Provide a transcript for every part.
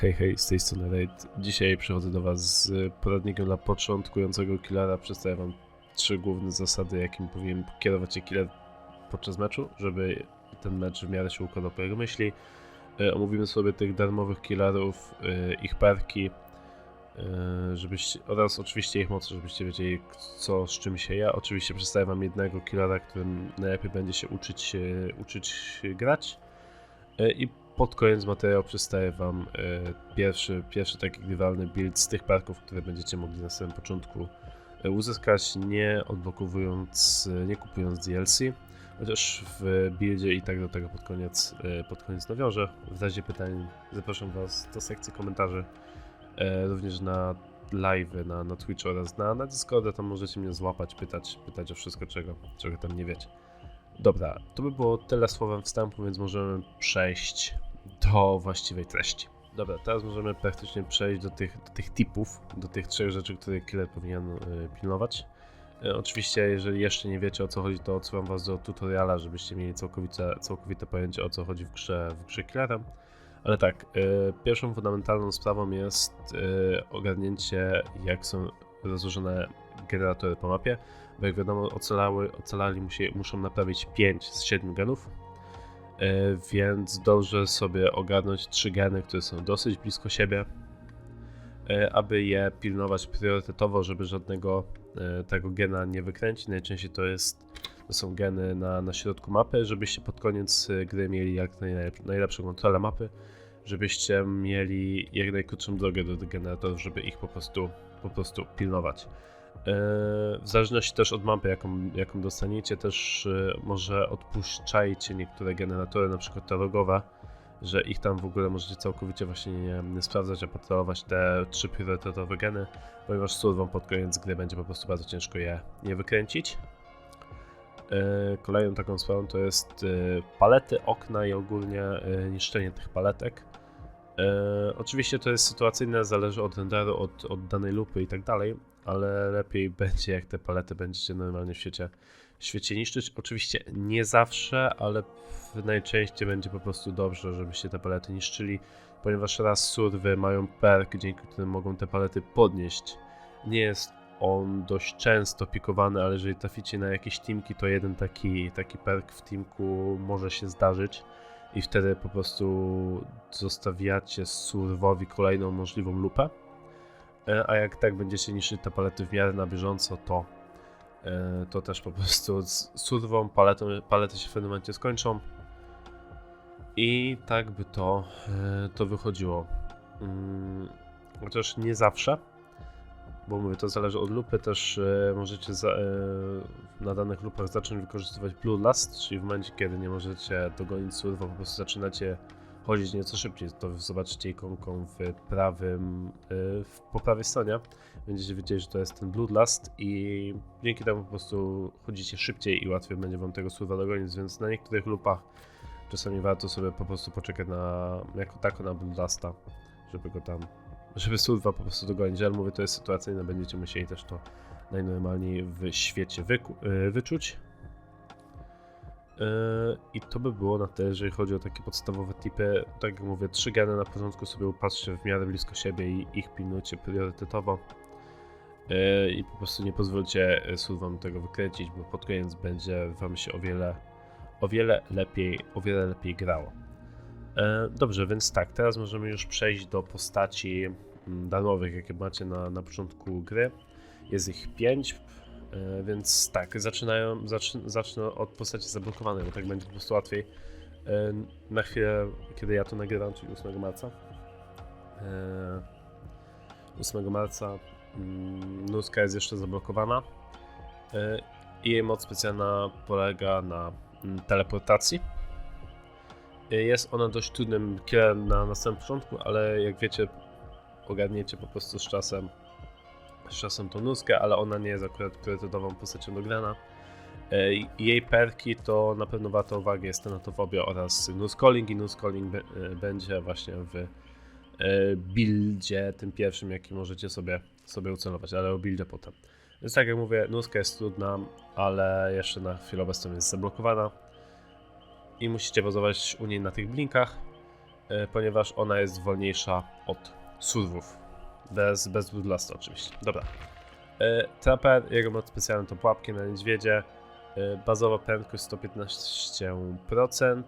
Hej, hej, z tej strony Raid. Dzisiaj przychodzę do Was z poradnikiem dla początkującego killera. Przedstawię Wam trzy główne zasady, jakim powinien kierować się killer podczas meczu, żeby ten mecz w miarę się układał po jego myśli. E, Omówimy sobie tych darmowych killerów, e, ich perki, e, żebyście, oraz oczywiście ich moce, żebyście wiedzieli co z czym się je. Oczywiście przedstawię Wam jednego killera, którym najlepiej będzie się uczyć, e, uczyć grać. E, I pod koniec materiału przedstawię Wam e, pierwszy, pierwszy taki grywalny build z tych parków, które będziecie mogli na samym początku e, uzyskać, nie odblokowując, e, nie kupując DLC. Chociaż w buildzie i tak do tego pod koniec, pod koniec nawiążę. W razie pytań zapraszam Was do sekcji komentarzy, również na live, na, na Twitch oraz na, na Discorda, tam możecie mnie złapać, pytać, pytać o wszystko, czego, czego tam nie wiecie. Dobra, to by było tyle słowem wstępu, więc możemy przejść do właściwej treści. Dobra, teraz możemy praktycznie przejść do tych, do tych tipów, do tych trzech rzeczy, które killer powinien y, pilnować. Y, oczywiście, jeżeli jeszcze nie wiecie o co chodzi, to odsyłam was do tutoriala, żebyście mieli całkowite, całkowite pojęcie o co chodzi w grze, w grze killerem. Ale tak, y, pierwszą fundamentalną sprawą jest ogarnięcie, jak są rozłożone generatory po mapie, bo jak wiadomo, ocalały, ocalali musi, muszą naprawić 5 z 7 genów, e, więc dobrze sobie ogarnąć 3 geny, które są dosyć blisko siebie, e, aby je pilnować priorytetowo, żeby żadnego e, tego gena nie wykręcić. Najczęściej to jest to są geny na, na środku mapy, żebyście pod koniec e, gry mieli jak najlep najlepszą kontrolę mapy, żebyście mieli jak najkrótszą drogę do generatorów, żeby ich po prostu, po prostu pilnować. E, W zależności też od mapy, jaką, jaką dostaniecie, też e, może odpuszczajcie niektóre generatory, na przykład te rogowe, że ich tam w ogóle możecie całkowicie właśnie nie, nie sprawdzać, a patrolować te trzy priorytetowe geny, ponieważ surwą pod koniec gry będzie po prostu bardzo ciężko je, je wykręcić. E, Kolejną taką sprawą to jest palety, okna i ogólnie niszczenie tych paletek. Oczywiście to jest sytuacyjne, zależy od renderu, od, od danej lupy i tak dalej, ale lepiej będzie jak te palety będziecie normalnie w świecie, w świecie niszczyć. Oczywiście nie zawsze, ale najczęściej będzie po prostu dobrze, żebyście te palety niszczyli, ponieważ raz surwy mają perk, dzięki którym mogą te palety podnieść. Nie jest on dość często pikowany, ale jeżeli traficie na jakieś teamki, to jeden taki, taki perk w teamku może się zdarzyć i wtedy po prostu zostawiacie surwowi kolejną możliwą lupę. E, A jak tak będziecie niszczyć te palety w miarę na bieżąco, to, e, to też po prostu z surwą paletą, palety się w pewnym momencie skończą. I tak by to, e, to wychodziło. Mm, Chociaż nie zawsze, bo mówię, to zależy od lupy, też możecie za, na danych lupach zacząć wykorzystywać Blue Last, czyli w momencie, kiedy nie możecie dogonić surwa, po prostu zaczynacie chodzić nieco szybciej. To zobaczycie ikonką w prawym, e, w, po prawej stronie. Będziecie wiedzieli, że to jest ten Bloodlust i dzięki temu po prostu chodzicie szybciej i łatwiej będzie wam tego surwa dogonić, więc na niektórych lupach czasami warto sobie po prostu poczekać na, jako tako na Bloodlusta, żeby go tam żeby surwa po prostu dogonić, ale mówię, to jest sytuacyjne, będziecie musieli też to najnormalniej w świecie wyku- y, wyczuć. Yy, I to by było na tyle, jeżeli chodzi o takie podstawowe tipy. Tak jak mówię, trzy geny na początku sobie upatrzcie w miarę blisko siebie i ich pilnujcie priorytetowo. Yy, I po prostu nie pozwólcie surwom tego wykręcić, bo pod koniec będzie wam się o wiele, o wiele lepiej, o wiele lepiej grało. E, Dobrze, więc tak, teraz możemy już przejść do postaci mm, darmowych, jakie macie na, na początku gry. Jest ich 5, więc tak, zaczynają, zacznę, zacznę od postaci zablokowanej, bo tak będzie po prostu łatwiej. E, Na chwilę, kiedy ja to nagrywam, czyli 8 marca. e, 8 marca mm, Nuska jest jeszcze zablokowana. e, I jej moc specjalna polega na mm, teleportacji. Jest ona dość trudnym killem na, na samym początku, ale jak wiecie, ogarniecie po prostu z czasem, czasem tą nuskę, ale ona nie jest akurat priorytetową postacią do grana. E, Jej perki to na pewno warto uwagi jest tenatofobia oraz nuscalling i nuscalling e, będzie właśnie w e, buildzie tym pierwszym, jaki możecie sobie, sobie ucelować, ale o buildzie potem. Więc tak jak mówię, nuska jest trudna, ale jeszcze na chwilę obecną jest zablokowana i musicie bazować u niej na tych blinkach. ponieważ ona jest wolniejsza od surwów. Bez, bez Bloodlusta oczywiście. Dobra. E, Trapper, jego moc specjalny to pułapki na niedźwiedzie. E, bazowa prędkość 115%.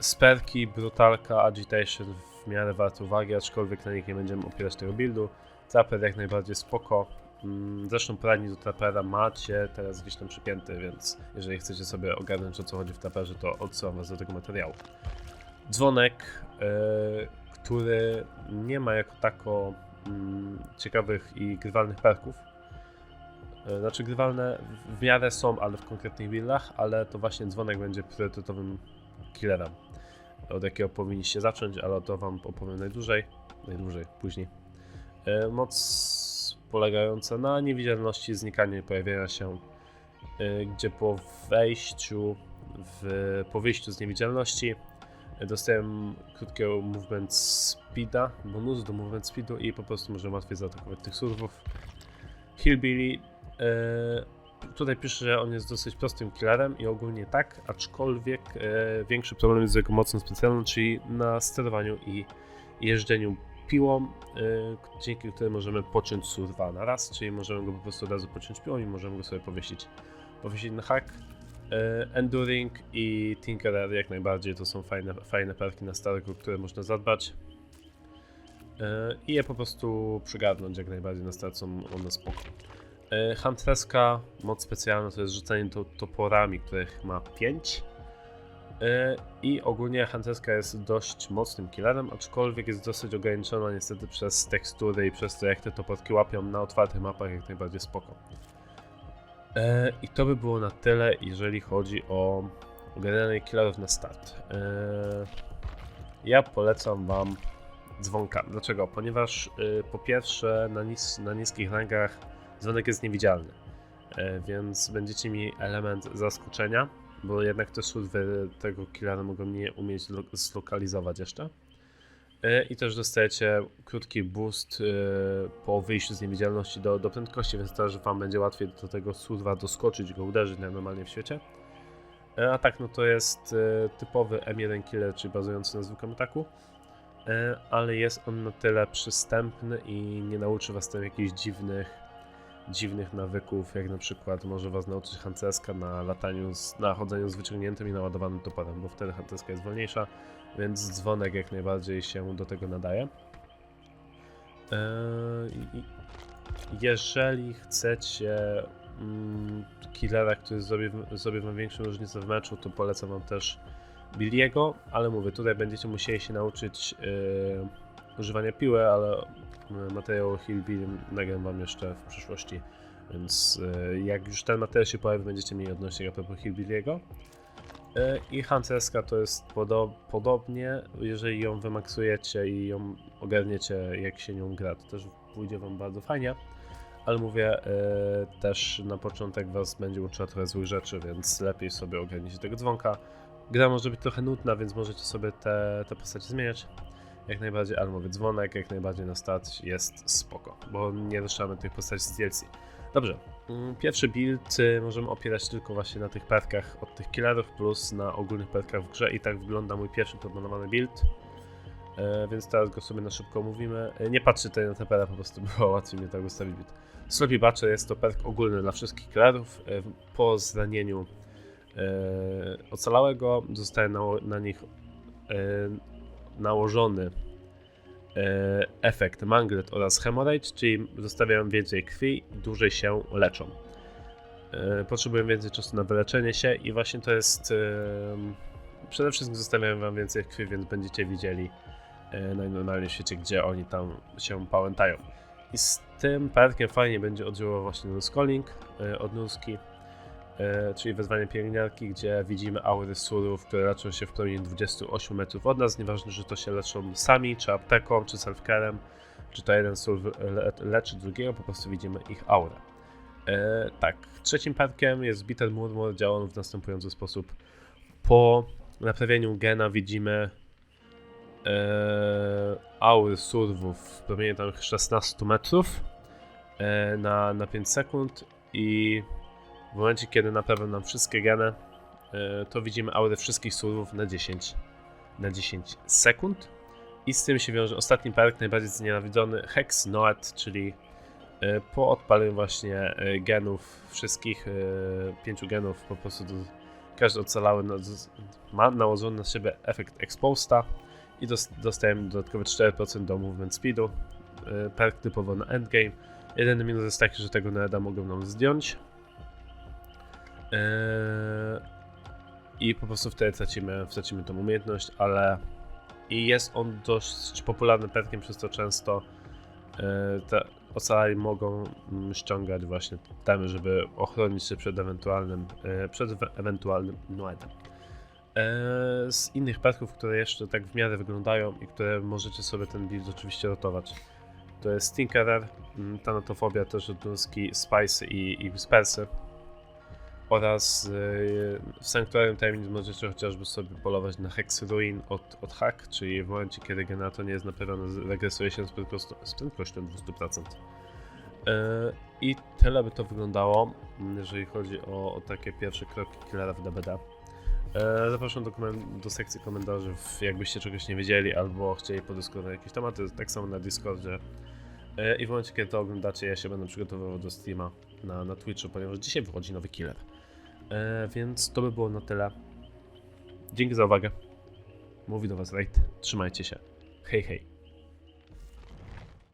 Sperki, brutalka, agitation w miarę warte uwagi, aczkolwiek na nich nie będziemy opierać tego buildu. Trapper jak najbardziej spoko. Mm, Zresztą poradnik do Trapera macie teraz gdzieś tam przypięty, więc jeżeli chcecie sobie ogarnąć o co chodzi w Traperze, to odsyłam was do tego materiału. Dzwonek, e, który nie ma jako tako ciekawych i grywalnych perków. E, Znaczy grywalne w- miarę są, ale w konkretnych buildach, ale to właśnie dzwonek będzie priorytetowym killerem, od jakiego powinniście zacząć, ale to wam opowiem najdłużej, najdłużej, później. E, Moc polegająca na niewidzialności, znikaniu i pojawienia się, e, gdzie po wejściu, w, po wyjściu z niewidzialności dostałem krótkiego movement speeda, bonus do movement speedu i po prostu możemy łatwiej zaatakować tych surwów. Hillbilly, e, tutaj pisze, że on jest dosyć prostym killerem i ogólnie tak, aczkolwiek e, większy problem jest z jego mocą specjalną, czyli na sterowaniu i jeżdżeniu piłą, y, dzięki której możemy pociąć surwa na raz, czyli możemy go po prostu od razu pociąć piłą i możemy go sobie powiesić, powiesić na hak. Y, Enduring i Tinkerer jak najbardziej to są fajne, fajne perki na starego, które można zadbać. Y, I je po prostu przygarnąć jak najbardziej na start są one spoko. Y, Huntresska, moc specjalna to jest rzucanie to, toporami, których ma 5. E, I ogólnie Hunterska jest dość mocnym killerem, aczkolwiek jest dosyć ograniczona niestety przez tekstury i przez to jak te toporki łapią na otwartych mapach jak najbardziej spoko. E, I to by było na tyle, jeżeli chodzi o generalnie killerów na start. E, Ja polecam wam dzwonka. Dlaczego? Ponieważ y, po pierwsze na, nis na niskich rangach dzwonek jest niewidzialny, e, więc będziecie mieli element zaskoczenia bo jednak te surwy tego killera mogą nie umieć lo- zlokalizować jeszcze. E, I też dostajecie krótki boost e, po wyjściu z niewidzialności do, do prędkości, więc też wam będzie łatwiej do tego surwa doskoczyć, go uderzyć normalnie w świecie. E, A tak, no to jest typowy M1 killer, czyli bazujący na zwykłym ataku, ale jest on na tyle przystępny i nie nauczy was tam jakichś dziwnych dziwnych nawyków, jak na przykład może was nauczyć hanceska na lataniu, z, na chodzeniu z wyciągniętym i naładowanym toporem, bo wtedy hanceska jest wolniejsza, więc dzwonek jak najbardziej się do tego nadaje. Eee, jeżeli chcecie mm, killera, który zrobi, zrobi wam większą różnicę w meczu, to polecam wam też Billiego, ale mówię, tutaj będziecie musieli się nauczyć yy, używania piły, ale y, materiał o Hillbilly nagram wam jeszcze w przyszłości, więc y, jak już ten materiał się pojawi, będziecie mieli odnośnik a propos Hillbilliego. Y, I Hunterska to jest podo podobnie, jeżeli ją wymaksujecie i ją ogarniecie jak się nią gra, to też pójdzie wam bardzo fajnie. Ale mówię, y, też na początek was będzie uczyła trochę złych rzeczy, więc lepiej sobie ogarnijcie tego dzwonka. Gra może być trochę nudna, więc możecie sobie te, te postacie zmieniać. Jak najbardziej, ale mówię, dzwonek jak najbardziej na start jest spoko, bo nie ruszamy tych postaci z DLC. Dobrze, mm, pierwszy build y, możemy opierać tylko właśnie na tych perkach od tych killerów, plus na ogólnych perkach w grze i tak wygląda mój pierwszy proponowany build. E, więc teraz go sobie na szybko omówimy. E, Nie patrzcie tutaj na TPR, po prostu było łatwiej mnie tak ustawić build. Sloppy jest to perk ogólny dla wszystkich killerów. E, Po zranieniu ocalałego zostaje na, na nich nałożony e, efekt Manglet oraz Hemorrhage, czyli zostawiają więcej krwi, dłużej się leczą. E, Potrzebują więcej czasu na wyleczenie się i właśnie to jest... e, Przede wszystkim zostawiają wam więcej krwi, więc będziecie widzieli najnormalniej w świecie, gdzie oni tam się pałętają. I z tym perkiem fajnie będzie oddziaływał właśnie e, od Nurski, e, czyli wezwanie pielęgniarki, gdzie widzimy aury surów, które leczą się w promieniu 28 metrów od nas. Nieważne, że to się leczą sami, czy apteką, czy self-carem, czy to jeden sur le leczy drugiego, po prostu widzimy ich aurę. E, tak, trzecim perkiem jest Bitter Murmur, działa on w następujący sposób. Po naprawieniu gena widzimy e, aury surwów w promieniu tam 16 metrów e, na, na 5 sekund i w momencie, kiedy naprawią nam wszystkie geny, e, to widzimy aury wszystkich surwów na 10 na 10 sekund. I z tym się wiąże ostatni perk, najbardziej znienawidzony, Hex Noet, czyli e, po odpaleniu właśnie e, genów, wszystkich pięciu genów, po prostu każdy ocalały ma nałożony na siebie efekt Exposta i dos, dostajemy dodatkowe 4% do movement speedu. Perk typowo na endgame. Jedyny minus jest taki, że tego Noeda mogą nam zdjąć. Eee, I po prostu wtedy tracimy, tracimy tą umiejętność, ale i jest on dość popularnym perkiem, przez to często. E, te ocalali mogą mm, ściągać właśnie temy, żeby ochronić się przed ewentualnym, e, przed we- ewentualnym Noedem. E, Z innych perków, które jeszcze tak w miarę wyglądają i które możecie sobie ten build oczywiście rotować, to jest Tinkerer, mm, Thanatofobia, też ruski Spice i, i Whispersy oraz yy, w Sanctuarium Tajemnic możecie chociażby sobie polować na Hex Ruin od, od hack, czyli w momencie kiedy generator nie jest naprawiony regresuje się z prędkością, z prędkością 200%. Yy, I tyle by to wyglądało, jeżeli chodzi o, o takie pierwsze kroki killera w DBD. E, Zapraszam do, do sekcji komentarzy, jakbyście czegoś nie wiedzieli albo chcieli podyskutować jakieś tematy, tak samo na Discordzie. E, I w momencie, kiedy to oglądacie, ja się będę przygotowywał do streama na, na Twitchu, ponieważ dzisiaj wychodzi nowy killer. E, Więc to by było na tyle. Dzięki za uwagę. Mówi do Was Raid. Trzymajcie się. Hej, hej.